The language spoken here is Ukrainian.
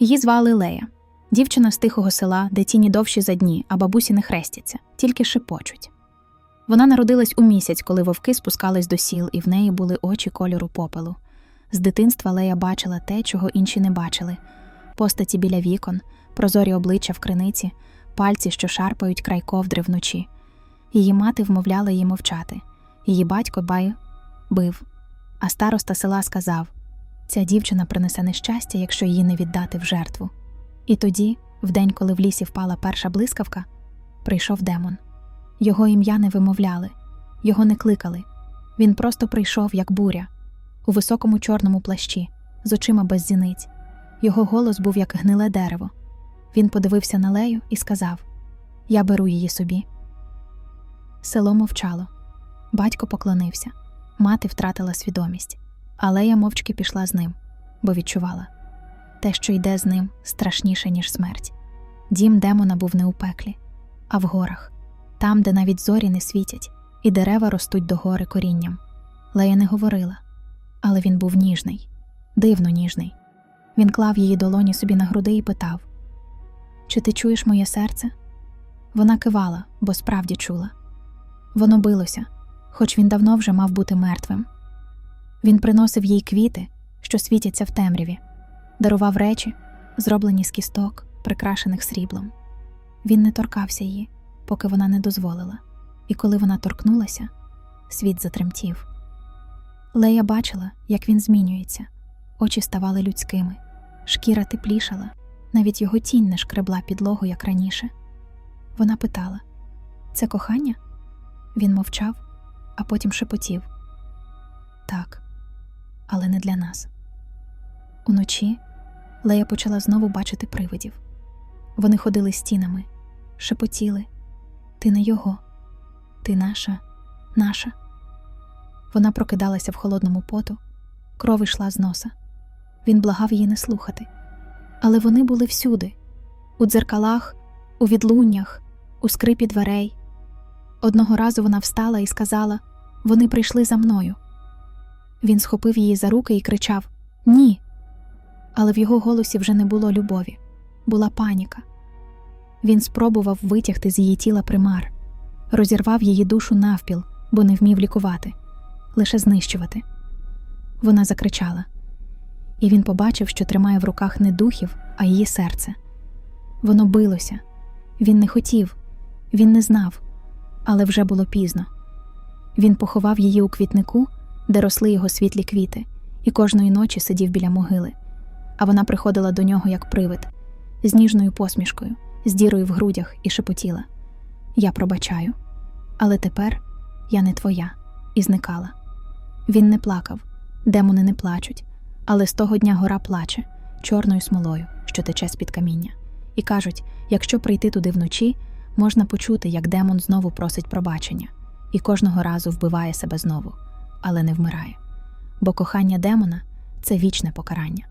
Її звали Лея. Дівчина з тихого села, де тіні довші за дні, а бабусі не хрестяться, тільки шепочуть. Вона народилась у місяць, коли вовки спускались до сіл, і в неї були очі кольору попелу. З дитинства Лея бачила те, чого інші не бачили: постаті біля вікон, прозорі обличчя в криниці, пальці, що шарпають край ковдри вночі. Її мати вмовляла її мовчати. Її батько бай бив. А староста села сказав: ця дівчина принесе нещастя, якщо її не віддати в жертву. І тоді, в день, коли в лісі впала перша блискавка, прийшов демон. Його ім'я не вимовляли, його не кликали. Він просто прийшов, як буря, у високому чорному плащі, з очима без зіниць. Його голос був як гниле дерево. Він подивився на Лею і сказав: Я беру її собі. Село мовчало. Батько поклонився. Мати втратила свідомість, а Лея мовчки пішла з ним, бо відчувала те, що йде з ним, страшніше, ніж смерть. Дім демона був не у пеклі, а в горах, там, де навіть зорі не світять, і дерева ростуть до гори корінням. Лея не говорила, але він був ніжний, дивно ніжний. Він клав її долоні собі на груди і питав: Чи ти чуєш моє серце? Вона кивала, бо справді чула. Воно билося, хоч він давно вже мав бути мертвим. Він приносив їй квіти, що світяться в темряві, дарував речі, зроблені з кісток, прикрашених сріблом. Він не торкався її, поки вона не дозволила, і коли вона торкнулася, світ затремтів. Лея бачила, як він змінюється, очі ставали людськими, шкіра теплішала, навіть його тінь не шкребла підлогу, як раніше. Вона питала: Це кохання? Він мовчав, а потім шепотів так, але не для нас. Уночі Лея почала знову бачити привидів. Вони ходили стінами, шепотіли Ти не його, ти наша, наша. Вона прокидалася в холодному поту, кров йшла з носа. Він благав її не слухати. Але вони були всюди у дзеркалах, у відлуннях, у скрипі дверей. Одного разу вона встала і сказала: Вони прийшли за мною. Він схопив її за руки і кричав Ні. Але в його голосі вже не було любові, була паніка. Він спробував витягти з її тіла примар, розірвав її душу навпіл, бо не вмів лікувати, лише знищувати. Вона закричала, і він побачив, що тримає в руках не духів, а її серце. Воно билося. Він не хотів, він не знав, але вже було пізно. Він поховав її у квітнику, де росли його світлі квіти, і кожної ночі сидів біля могили. А вона приходила до нього як привид, з ніжною посмішкою, з дірою в грудях і шепотіла: Я пробачаю, але тепер я не твоя, і зникала. Він не плакав, демони не плачуть, але з того дня гора плаче чорною смолою, що тече з-під каміння. І кажуть: якщо прийти туди вночі, можна почути, як демон знову просить пробачення, і кожного разу вбиває себе знову, але не вмирає. Бо кохання демона це вічне покарання.